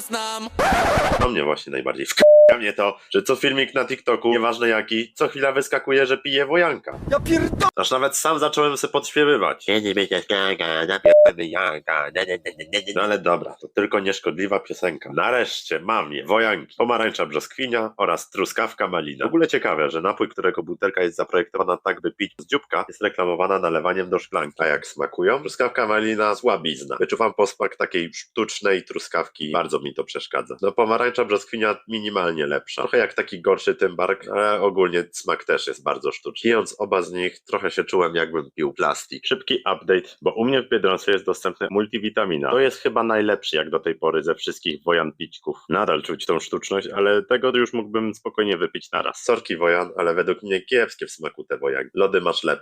znam. No mnie właśnie najbardziej wk***a mnie to, że co filmik na TikToku, nieważne jaki, co chwila wyskakuje, że pije wojanka. Ja pierdolę! Aż nawet sam zacząłem se podśpiewywać. Nie. No ale dobra, to tylko nieszkodliwa piosenka. Nareszcie mam je. Wojanki, pomarańcza brzoskwinia oraz truskawka malina. W ogóle ciekawe, że napój, którego butelka jest zaprojektowana tak, by pić z dzióbka, jest reklamowana nalewaniem do szklanki. A jak smakują? Truskawka malina słabizna. Wyczuwam posmak takiej sztucznej truskawki. Bardzo mi to przeszkadza. No pomarańcza brzoskwinia minimalnie lepsza. Trochę jak taki gorszy tymbark, ale ogólnie smak też jest bardzo sztuczny. Pijąc oba z nich, trochę się czułem jakbym pił plastik. Szybki update, bo u mnie w Biedronce jest dostępny multivitamina. To jest chyba najlepszy jak do tej pory ze wszystkich wojan pićków. Nadal czuć tą sztuczność, ale tego już mógłbym spokojnie wypić naraz. Sorki wojan, ale według mnie kiepskie w smaku te wojanki. Lody masz lepsze.